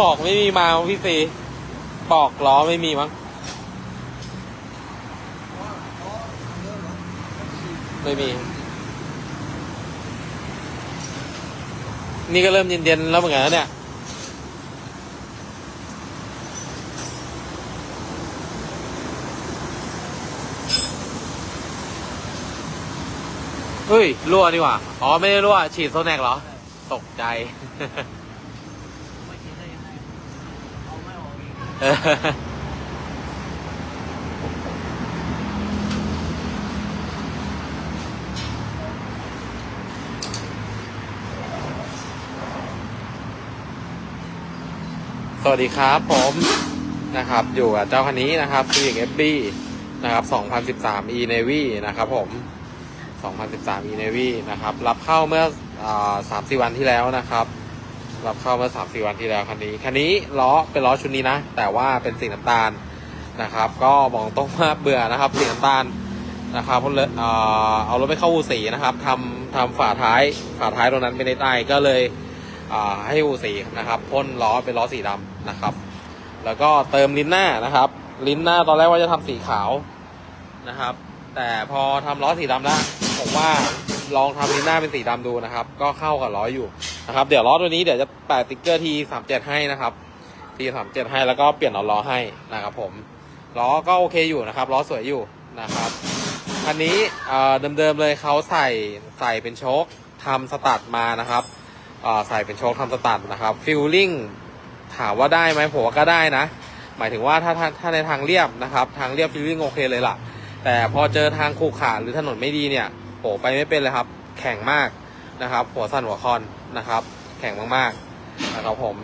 ปอกไม่มีมาพี่ซีปอกล้อไม่มีมั้งไม่มี นี่ก็เริ่มเย็นๆแล้วเหมือนกันเนี่ยเฮ้ยรั่วดีกว่า อ๋อ ไม่ได้รั่ว ฉีดโซแนกเหรอ ตกใจ ไม่คิดได้ยังไงเอาไม่ออกอีก เออ สวัสดีครับผมนะครับ อยู่กับเจ้าคันนี้นะครับ Civic FB นะครับ 2013 e Navy นะครับผม 2013 e Navy นะครับ รับเข้าเมื่อสามสี่วันที่แล้วนะครับ รับเข้าเมื่อสามสี่วันที่แล้วคันนี้ คันนี้ล้อเป็นล้อชุดนี้นะ แต่ว่าเป็นสีน้ำตาลนะครับ ก็บอกตรงว่าเบื่อนะครับสีน้ำตาลนะครับเพราะเลเออเอารถไปเข้าอู่สีนะครับทำทำฝาท้ายฝาท้ายตรงนั้นไม่ได้ใต้ก็เลยให้อู่สีนะครับพ่นล้อเป็นล้อสีดำนะครับ แล้วก็เติมลิ้นหน้านะครับ ลิ้นหน้าตอนแรกว่าจะทำสีขาวนะครับ แต่พอทำล้อสีดำแล้วผมว่า ลองทำลิ้นหน้าเป็นสีดำดูนะครับ ก็เข้ากับล้ออยู่นะครับ เดี๋ยวล้อตัวนี้เดี๋ยวจะแปะติ๊กเกอร์ทีสามเจ็ดให้นะครับทีสามเจ็ดให้แล้วก็เปลี่ยนอาล้อให้นะครับผมล้อก็โอเคอยู่นะครับล้อสวยอยู่นะครับคันนี้เอ่อเดิมๆเลยเขาใส่ใส่เป็นโชคทำสตัดมานะครับใส่เป็นโชคทำสตัดนะครับฟิลลิ่งถามว่าได้ไหมผมว่าก็ได้นะ หมายถึงว่าถ้าถ้าถาในทางเรียบนะครับ ทางเรียบฟิลลิ่งโอเคเลยล่ะ แต่พอเจอทางขูขาหรือถนนไม่ดีเนี่ย โหไปไม่เป็นเลยครับ แข็งมากนะครับ หัวสั่นหัวคอนนะครับ แข็งมากๆนะครับผม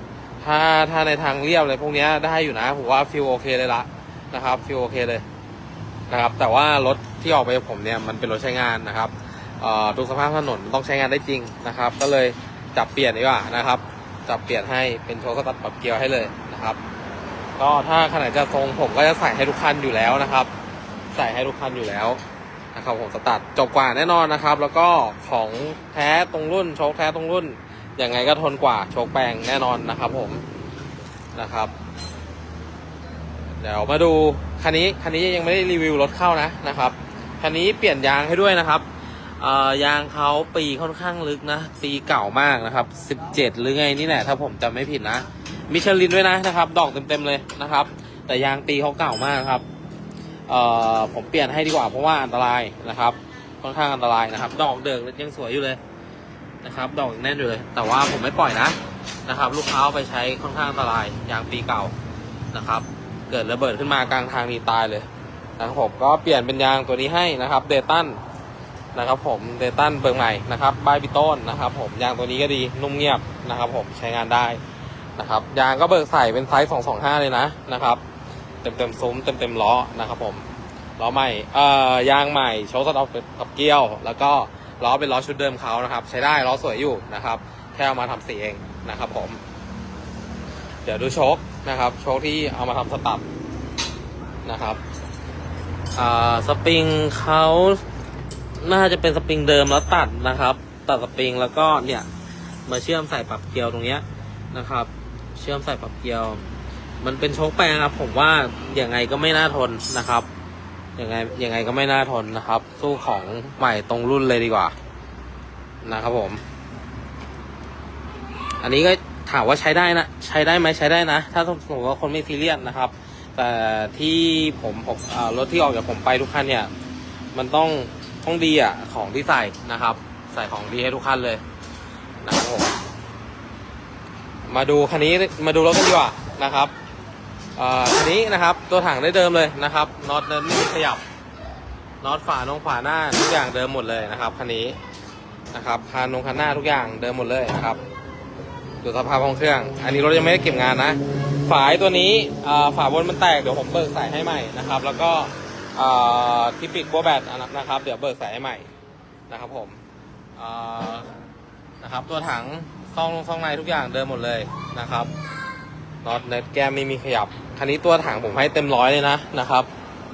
ถ้าถ้าในทางเรียบอะไรพวกนี้ได้อยู่นะผมว่าฟิลโอเคเลยละนะครับฟิลโอเคเลยนะครับ แต่ว่ารถที่ออกไปกับผมเนี่ยมันเป็นรถใช้งานนะครับเอ่อดูสภาพถนนต้องใช้งานได้จริงนะครับ ก็เลยจับเปลี่ยนดีกว่านะครับ จับเปลี่ยนให้เป็นโชว์สตัดปรับเกียร์ให้เลยนะครับ ก็ถ้าขนาดจะทรงผมก็จะใส่ให้ทุกคันอยู่แล้วนะครับ ใส่ให้ทุกคันอยู่แล้ว นะครับผมสตัดจบกว่าแน่นอนนะครับ แล้วก็ของแท้ตรงรุ่นโชคแท้ตรงรุ่นยังไงก็ทนกว่าโชคแปลงแน่นอนนะครับผมนะครับ เดี๋ยวมาดูคันนี้คันนี้ยังไม่ได้รีวิวรถเข้านะนะครับคันนี้เปลี่ยนยางให้ด้วยนะครับยางเขาปีค่อนข้างลึกนะปีเก่ามากนะครับ 17 หรือไงนี่แหละถ้าผมจำไม่ผิดนะมิชลินด้วยนะนะครับ ดอกเต็มๆเลยนะครับ แต่ยางปีเขาเก่ามากครับ ผมเปลี่ยนให้ดีกว่าเพราะว่าอันตรายนะครับ ค่อนข้างอันตรายนะครับ ดอกเดิกยังสวยอยู่เลยนะครับ ดอกแน่นอยู่เลย แต่ว่าผมไม่ปล่อยนะนะครับ ลูกค้าไปใช้ค่อนข้างอันตรายยางปีเก่านะครับ เกิดระเบิดขึ้นมากลางทางนี่ตายเลยนะครับผมก็เปลี่ยนเป็นยางตัวนี้ให้นะครับเดตันนะครับผมเดตันเบิร์ใหม่นะครับบายบิโต้นนะครับ ผมยางตัวนี้ก็ดีนุ่มเงียบนะครับ ผมใช้งานได้นะครับยางก็เบิกใส่เป็นไซส์225 เลยนะนะครับ ต็มเต็มซุ้มเต็มเต็มล้อนะครับผมล้อใหม่เอ่อยางใหม่โชว์สต็อกกับเกี้ยว แล้วก็ล้อเป็นล้อชุดเดิมเขานะครับ ใช้ได้ล้อสวยอยู่นะครับแค่เอามาทำสีเองนะครับผม เดี๋ยวดูโชคนะครับ โชคที่เอามาทำสตับนะครับอ่าสปริงเขาน่าจะเป็นสปริงเดิมแล้วตัดนะครับ ตัดสปริงแล้วก็เนี่ย มาเชื่อมใส่ปรับเกลียวตรงเนี้ยนะครับ เชื่อมใส่ปรับเกลียว มันเป็นโชคแปลงครับ ผมว่าอย่างไงก็ไม่น่าทนนะครับยังไงยังไงก็ไม่น่าทนนะครับ สู้ของใหม่ตรงรุ่นเลยดีกว่า นะครับผม อันนี้ก็ถามว่าใช้ได้นะ ใช้ได้ไหมใช้ได้นะ ถ้าสมมติว่าคนไม่ซีเรียสนะครับ แต่ที่ผมผมรถที่ออกจากผมไปทุกคันเนี่ย มันต้องต้องดีอะ ของที่ใส่นะครับ ใส่ของดีให้ทุกคันเลยนะครับผม มาดูคันนี้มาดูรถกันดีกว่านะครับ อ่อคันนี้นะครับตัวถังได้เดิมเลยนะครับน็อตเดิมไม่มีขยับน็อตฝานงฝาหน้าทุกอย่างเดิมหมดเลยนะครับคันนี้นะครับคานงคันหน้าทุกอย่างเดิมหมดเลยนะครับดูสภาพห้องเครื่อง อันนี้รถยังไม่ได้เก็บงานนะ ฝายตัวนี้อ่อฝาบนมันแตกเดี๋ยวผมเบิกใส่ให้ใหม่นะครับ แล้วก็อ่อที่ปิดบัวแบตนะครับ เดี๋ยวเบิกใส่ให้ใหม่นะครับผมอ่อนะครับตัวถังซองลงซองในทุกอย่างเดิมหมดเลยนะครับน็อตเน็ตแก้มไม่มีขยับ คันนี้ตัวถังผมให้เต็มร้อยเลยนะนะครับ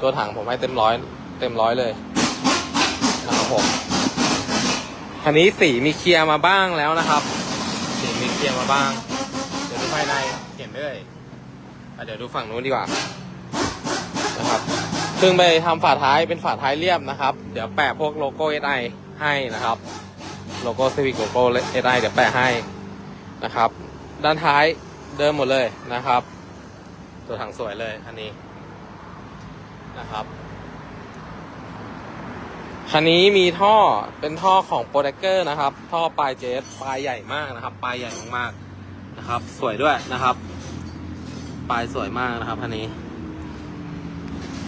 ตัวถังผมให้เต็มร้อยเต็มร้อยเลยนะครับผมคันนี้สีมีเคลียร์มาบ้างแล้วนะครับ สีมีเคลียร์มาบ้าง เดี๋ยวดูภายในเคลีเห็นด้วยอะเดี๋ยวดูฝั่งนู้นดีกว่านะครับเพิ่งไปทำฝาท้ายเป็นฝาท้ายเรียบนะครับ เดี๋ยวแปะพวกโลโก้ SI ให้นะครับ โลโก้ Civic โลโก้ SI เดี๋ยวแปะให้นะครับ ด้านท้ายเดิมหมดเลยนะครับ ตัวถังสวยเลยอันนี้นะครับคันนี้มีท่อเป็นท่อของโปรเ e กเกอร์นะครับ ท่อปลายเจฟปลายใหญ่มากนะครับ ปลายใหญ่มากๆนะครับ สวยด้วยนะครับ ปลายสวยมากนะครับคันนี้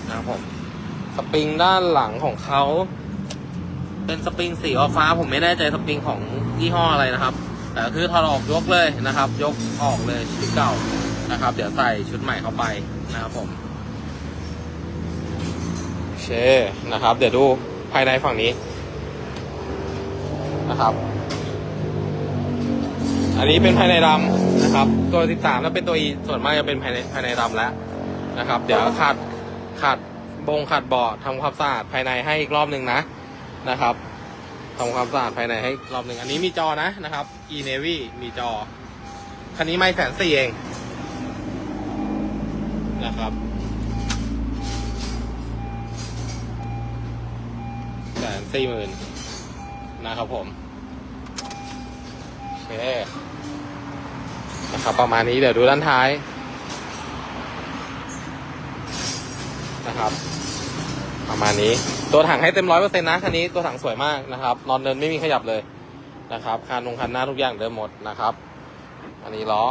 นะครับผมสปริงด้านหลังของเขาเป็นสปริงสีออกฟ้า ผมไม่แน่ใจสปริงของยี่ห้ออะไรนะครับ แต่คือถอดออกยกเลยนะครับ ยกออกเลยชุดเก่า นะครับ เดี๋ยวใส่ชุดใหม่เข้าไปนะครับผมโอเคนะครับ เดี๋ยวดูภายในฝั่งนี้นะครับ อันนี้เป็นภายในดำนะครับ ตัว13แล้วเป็นตัว E ส่วนมากจะเป็นภายในภายในดำแล้วนะครับ เดี๋ยวขาดขาดบงขาดเบาะทำความสะอาดภายในให้อีกรอบหนึ่งนะนะครับทำความสะอาดภายในให้รอบหนึ่งอันนี้มีจอนะนะครับ e navy มีจอ คันนี้ไม่แสนสี่เอง นะครับ แสนสี่หมื่นนะครับผม โอเค นะครับประมาณนี้เดี๋ยวดูด้านท้าย นะครับ ประมาณนี้ตัวถังให้เต็มร้อยเปอร์เซ็นต์นะคันนี้ตัวถังสวยมากนะครับ นอนเดินไม่มีขยับเลยนะครับคานนงคันหน้าทุกอย่างเดิมหมดนะครับ อันนี้ล้อ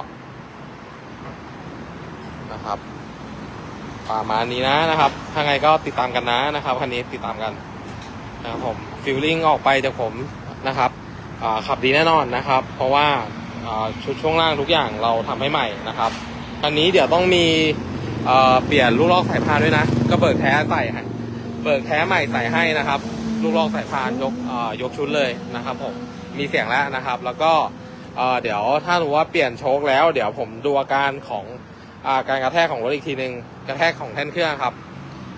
นะครับ ประมาณนี้นะนะครับ ถ้าไงก็ติดตามกันนะนะครับคันนี้ติดตามกันนะครับผมฟิลลิ่งออกไปจากผมนะครับขับดีแน่นอนนะครับ เพราะว่าชุดช่วงล่างทุกอย่างเราทำให้ใหม่นะครับอันนี้เดี๋ยวต้องมีเปลี่ยนลูกลอกสายพานด้วยนะ ก็เบิกแท้ใส่ให้เบิกแท้ใหม่ใส่ให้นะครับ ลูกลอกสายพานยกยกชุดเลยนะครับผมมีเสียงแล้วนะครับ แล้วก็เดี๋ยวถ้ารู้ว่าเปลี่ยนโชคแล้ว เดี๋ยวผมดูอาการของ การกระแทกของรถอีกทีหนึ่งกระแทกของแท่นเครื่องครับ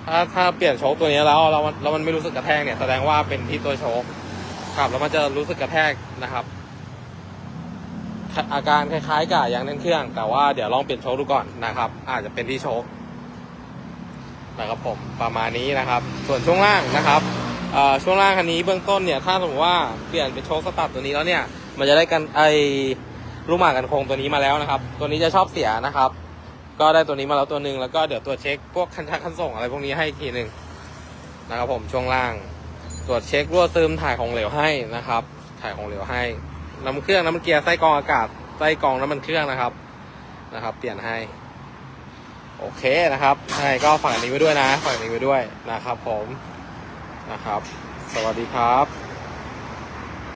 ถ้าถ้าเปลี่ยนโชคตัวนี้แล้วแล้วมันแล้วมันไม่รู้สึกกระแทกเนี่ยแสดงว่าเป็นที่ตัวโชคครับแล้วมันจะรู้สึกกระแทกนะครับ อาการคล้ายๆกับยางแน่นเครื่อง แต่ว่าเดี๋ยวลองเปลี่ยนโชคดูก่อนนะครับ อาจจะเป็นที่โชคนะครับผมประมาณนี้นะครับ ส่วนช่วงล่างนะครับช่วงล่างคันนี้เบื้องต้นเนี่ยถ้าสมมติว่าเปลี่ยนเป็นโชคสตัดตัวนี้แล้วเนี่ย มันจะได้กันไอลูกหมากกันโครงตัวนี้มาแล้วนะครับ ตัวนี้จะชอบเสียนะครับ ก็ได้ตัวนี้มาแล้วตัวหนึ่งแล้วก็เดี๋ยวตรวจเช็คพวกคันชักคันส่งอะไรพวกนี้ให้อีกทีหนึ่งนะครับผมช่วงล่าง ตรวจเช็ครั่วซึมถ่ายของเหลวให้นะครับ ถ่ายของเหลวให้น้ำเครื่องน้ำมันเกียร์ไส้กรองอากาศไส้กรองน้ำมันเครื่องนะครับนะครับ เปลี่ยนให้โอเคนะครับยังไงก็ฝากอันนี้ไว้ด้วยนะฝากอันนี้ไว้ด้วยนะครับผมนะครับ สวัสดีครับ